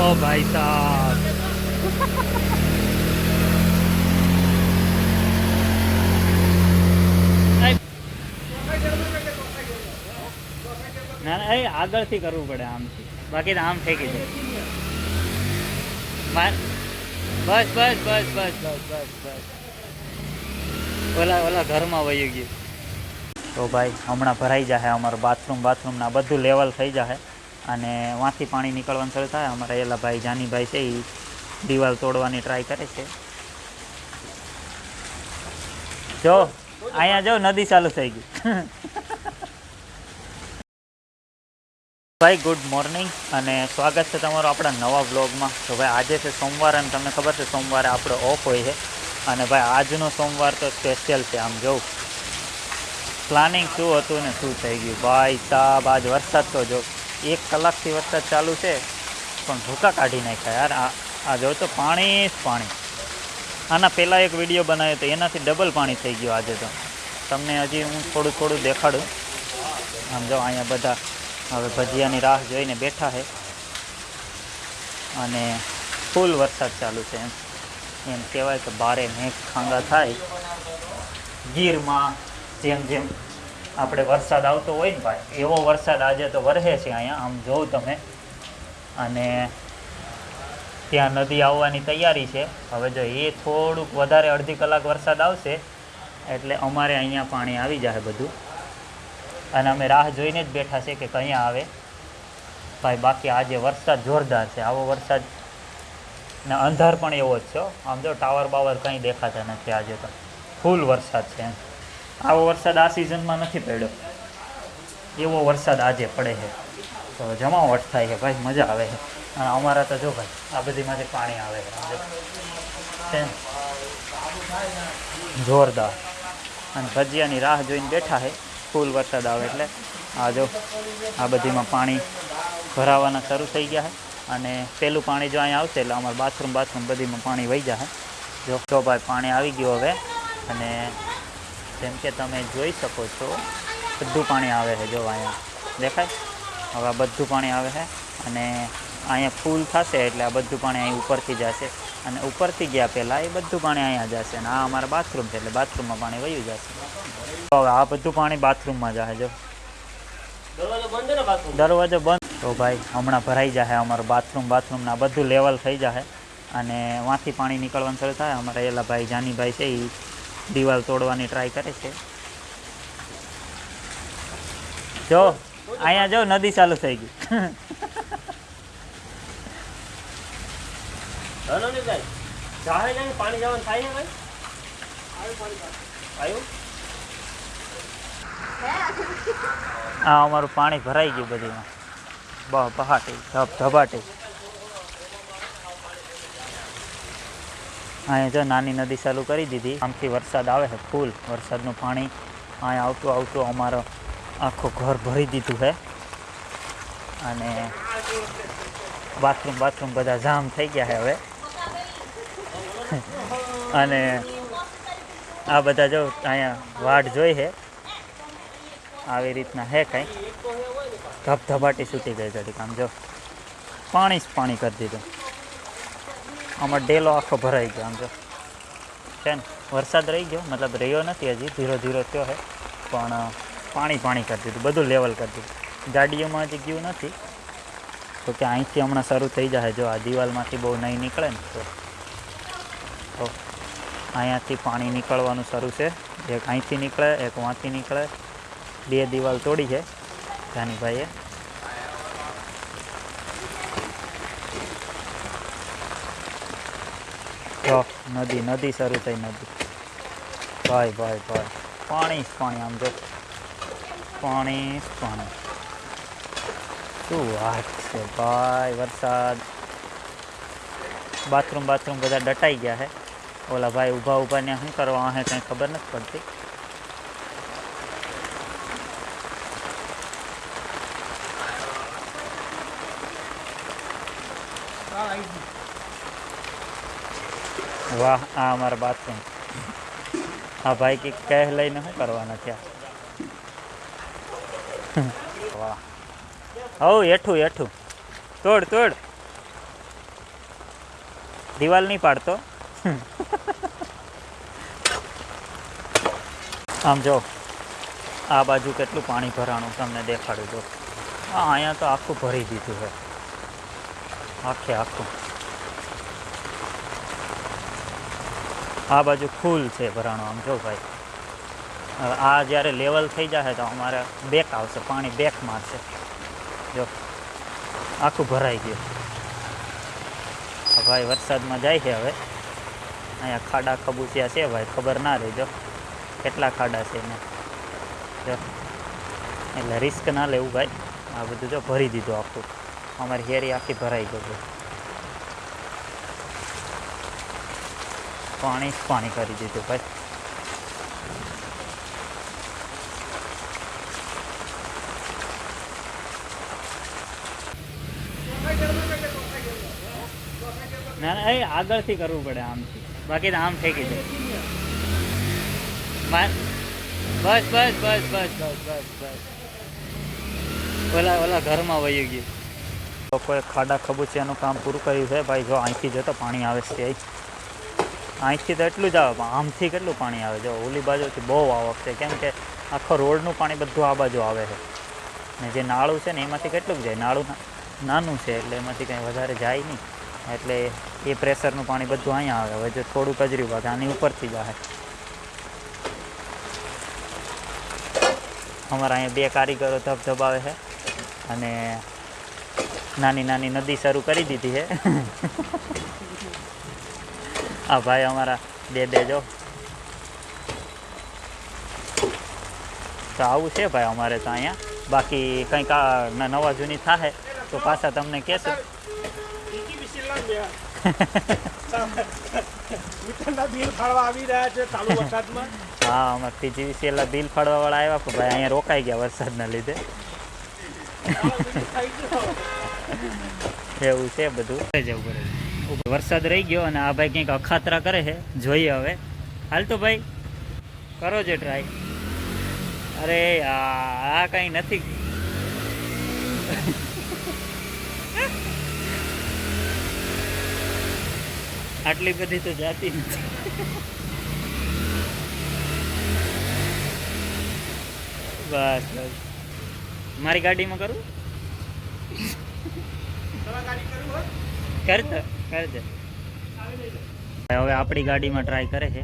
ओ भाई साहब ના ના એ આગળથી કરવું પડે આમથી બાકી તો આમ ફેંકી દે માર બસ બસ બસ બસ બસ બસ બસ ઓલા ઓલા ઘરમાં વયું ગયું તો ભાઈ હમણાં ભરાઈ જશે અમારું બાથરૂમ બાથરૂમ ના બધું લેવલ થઈ જશે અને વાંથી પાણી નીકળવાનું શરૂ થાય. અમારા એલા ભાઈ, જાનીભાઈ છે એ દિવાલ તોડવાની ટ્રાય કરે છે. જો, અહીંયા જો, નદી ચાલુ થઈ ગઈ. ભાઈ ગુડ મોર્નિંગ અને સ્વાગત છે તમારું આપણા નવા બ્લોગમાં તો ભાઈ, આજે છે સોમવાર અને તમને ખબર છે સોમવારે આપણો ઓફ હોય છે. અને ભાઈ, આજનો સોમવાર તો સ્પેશિયલ છે, આમ જોઉં. પ્લાનિંગ શું હતું ને શું થઈ ગયું? ભાઈ સાહેબ આજ વરસાદ તો જો એક કલાકથી વરસાદ ચાલુ છે, પણ ભૂકા કાઢી નાખ્યા યાર. આ જો તો પાણી જ પાણી. આના પહેલાં એક વીડિયો બનાવ્યો હતો એનાથી ડબલ પાણી થઈ ગયું આજે તો. તમને હજી હું થોડું થોડું દેખાડું. આમ જો અહીંયા બધા હવે ભજીયાની રાહ જોઈને બેઠા છે. અને ફૂલ વરસાદ ચાલુ છે એમ. એમ કહેવાય કે ભારે મેઘ ખાંગા થાય. ગીરમાં જેમ જેમ આપણે વરસાદ આવતો હોય ને ભાઈ, એવો વરસાદ આજે તો વરસે છે અહીંયા. આમ જોઉં તમે. અને ત્યાં નદી આવવાની તૈયારી છે. હવે જો એ થોડુંક વધારે અડધી કલાક વરસાદ આવશે, એટલે અમારે અહીંયા પાણી આવી જાય બધું. અને અમે રાહ જોઈને જ બેઠા છે કે ક્યાં આવે. ભાઈ, બાકી આજે વરસાદ જોરદાર છે. આવો વરસાદ ને અંધાર પણ એવો જ છે આમ જો ટાવર બાવર કંઈ દેખાતા નથી આજે તો. ફૂલ વરસાદ છે એમ. આવો વરસાદ આ સિઝનમાં નથી પડ્યો. એવો વરસાદ આજે પડે છે. તો જમાવટ થાય છે ભાઈ, મજા આવે છે. અને અમારા તો જો ભાઈ, આ બધીમાંથી પાણી આવે છે? જોરદાર. અને ભજીયાની રાહ જોઈને બેઠા છે. ફૂલ વરસાદ આવે એટલે. આ જો, આ બધીમાં પાણી ભરાવાના શરૂ થઈ ગયા છે. અને પેલું પાણી જો અહીંયા આવશે એટલે અમારે બાથરૂમ બાથરૂમ બધીમાં પાણી વહી જશે જો તો ભાઈ, પાણી આવી ગયું હવે. અને જેમ કે તમે જોઈ શકો છો બધું પાણી આવે છે જો અહીંયા. દેખાય? હવે આ બધું પાણી આવે છે અને અહીંયા ફૂલ થશે એટલે આ બધું પાણી અહીં ઉપરથી જશે. અને ઉપરથી ગયા પહેલાં એ બધું પાણી અહીંયા જશે અને આ અમારા બાથરૂમ છે એટલે બાથરૂમમાં પાણી વયું જશે. તો હવે આ બધું પાણી બાથરૂમમાં જશે જો. દરવાજો બંધ તો ભાઈ હમણાં ભરાઈ જશે અમારું બાથરૂમ. બાથરૂમના બધું લેવલ થઈ જશે અને વાંથી પાણી નીકળવાનું શરૂ થાય. અમારા એલા ભાઈ જાનીભાઈ છે એ દિવાલ તોડવાની ટ્રાય કરે છે. જો અહીંયા જો નદી ચાલુ થઈ ગઈ. પાણી જવાનું થાય છે ભાઈ? આવ્યું? આ અમારું પાણી ભરાઈ ગયું બધીમાં. બ પહાટી ધબ ધબાટી. અહીંયા જો નાની નદી ચાલુ કરી દીધી. આમથી વરસાદ આવે છે ફૂલ. વરસાદનું પાણી અહીંયા આવતું આવતું અમારો આખું ઘર ભરી દીધું છે અને બાથરૂમ બાથરૂમ બધા જામ થઈ ગયા છે હવે. અને આ બધા જો અહીંયા વાડ જોઈ છે આવી રીતના હે કંઈ. ધબધબાટી છૂટી ગઈ જડી કામ જો. પાણી જ પાણી કરી દીધું. આમાં ડેલો આખો ભરાઈ ગયો આમ જો. છે ને? વરસાદ રહી ગયો, મતલબ રહ્યો નથી હજી, ધીરો ધીરો થયો છે. પણ પાણી પાણી કરી દીધું, બધું લેવલ કરી દીધું. ગાડીઓમાં હજી ગયું નથી. તો કે અહીંથી હમણાં શરૂ થઈ જશે જો આ દિવાલમાંથી બહુ નહીં નીકળે ને, તો તો અહીંયાથી પાણી નીકળવાનું શરૂ છે. એક અહીંથી નીકળે, એક વાંથી નીકળે. બે દિવાલ તોડી છે. જાનીભાઈએ જો નદી નદી શરૂ થઈ નદી ભાઈ ભાઈ ભાઈ પાણી જ પાણી આમ જો પાણી જ પાણી શું વાત છે ભાઈ વરસાદ બાથરૂમ બાથરૂમ બધા ડટાઈ ગયા છે ઓલા ભાઈ ઊભા ઊભા ને શું કરવા હે કંઈ ખબર નથી પડતી વાહ, આ અમારા બાથરૂમ આ ભાઈ કે કહે લઈને શું કરવાના ત્યાં વાહ. હવ એઠું એઠું તોડ તોડ. દિવાલ નહીં પાડતો. આમ જો, આ બાજુ કેટલું પાણી ભરાણું તમને દેખાડું જો. હા અહીંયા તો આખું ભરી દીધું છે. આખે આખું. આ બાજુ ફૂલ છે ભરાણો આમ જો ભાઈ. હવે આ જ્યારે લેવલ થઈ જશે તો અમારે બેક આવશે, પાણી બેક મારશે જો, આખું ભરાઈ ગયું. ભાઈ વરસાદમાં જાય છે હવે. અહીંયા ખાડા ખબૂચિયા છે ભાઈ, ખબર ના રહેજો કેટલા ખાડા છે એને. જો, એટલે રિસ્ક ના લેવું ભાઈ. આ બધું જો ભરી દીધું આખું. અમારી હેરી આખી ભરાઈ ગઈ પાણી પાણી કરી દીધું ભાઈ. ના ના, એ આગળથી કરવું પડે આમથી બાકી આમ ફેંકી દે. બસ બસ બસ બસ બસ બસ બસ. ઓલા ઓલા ઘરમાં વહી ગયું. લોકોએ ખાડા ખબૂચિયાનું કામ પૂરું કર્યું છે. ભાઈ, જો અહીંથી જતો પાણી આવે છે. અહીંથી તો એટલું જ આવે, પણ આમથી કેટલું પાણી આવે? જો ઓલી બાજુથી બહુ આવક છે. કેમ કે આખો રોડનું પાણી બધું આ બાજુ આવે છે. ને જે નાળું છે ને એમાંથી કેટલું જાય? નાળું નાનું છે, એટલે એમાંથી કંઈ વધારે જાય નહીં. એટલે એ પ્રેશરનું પાણી બધું અહીંયા આવે. હવે જો થોડું કજર્યું ભાગે આની ઉપરથી જાય અમારા અહીંયા બે કારીગરો ધબધબાવે છે. અને નાની નાની નદી શરૂ કરી દીધી છે. આ ભાઈ અમારા બે બે જો તો આવું છે ભાઈ અમારે તો અહીંયા. બાકી કંઈક આ ન- નવા જૂની થાય તો પાછા તમને કહેશું. ઈકી વિશેલા બે મીટરના બિલ ફાળવા આવી રહ્યા છે ચાલુ વરસાદમાં. હા અમારે પીજીવીસી એલા બિલ ફાળવાવાળા આવ્યા પણ ભાઈ અહીંયા રોકાઈ ગયા વરસાદના લીધે. થઈ ગયો એવું છે બધું. જવું પડે. વરસાદ રહી ગયો અને આ ભાઈ કંઈક અખાતરા કરે છે. જોઈએ હવે. હાલ તો ભાઈ કરો જે ટ્રાય અરે આ કંઈ નથી. આટલી બધી તો જાતી નથી. બસ બસ. મારી ગાડીમાં કરું? કરતો હવે આપણી ગાડીમાં ટ્રાય કરે છે.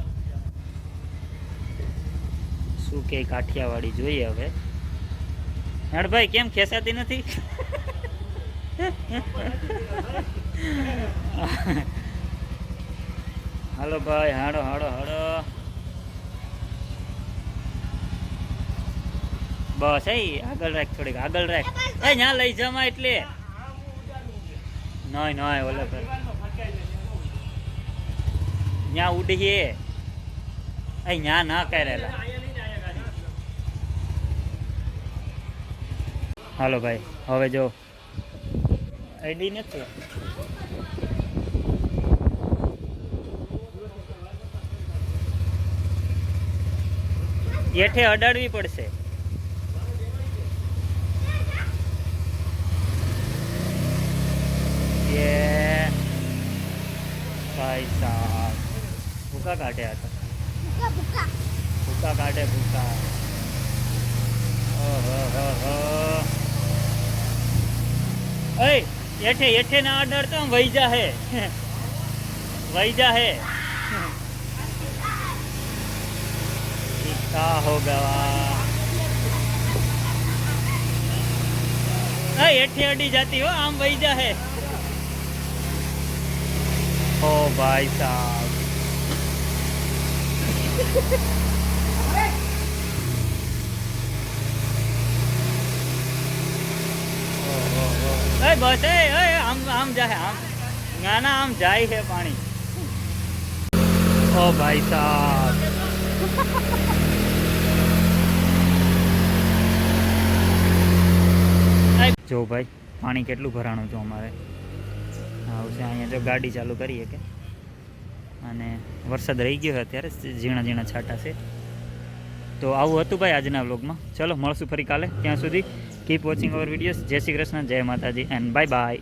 શું કે કાઠિયાવાડી જોઈએ હવે. હણભાઈ કેમ ખેસાતી નથી? હાલો ભાઈ, હાડો હાડો હાડો. બસ એ આગળ રાખ થોડીક, આગળ રાખ. એ ત્યાં લઈ જમા એટલે. નહીં નહીં ઓલા પર ન્યા ઉડીએ. અહીં ના કરેલા. હાલો ભાઈ, હવે જો. આઈડી નથી. હેઠે અડાડવી પડશે. ભાઈ સાહેબ. ભૂકા કાઢ્યા હતા ભૂકા કાઢે ભૂકા ઓહો એઠે એઠે ના ડર તો વૈજા હે વૈજા હે क्या होगा हेठी अड्डी जाती हो आम वही जा है ओ भाई साहब એ ભાઈ સાહેબ. જો ભાઈ, પાણી કેટલું ભરાણું છે અમારે. આવું છે અહીંયા, જો ગાડી ચાલુ કરીએ કે? અને વરસાદ રહી ગયો અત્યારે, ઝીણા ઝીણા છાંટા છે. તો આવું હતું ભાઈ આજના વ્લોગમાં. ચલો, મળશું ફરી કાલે. ત્યાં સુધી કીપ વોચિંગ અવર વિડીયોઝ જય શ્રી કૃષ્ણ, જય માતાજી એન્ડ બાય બાય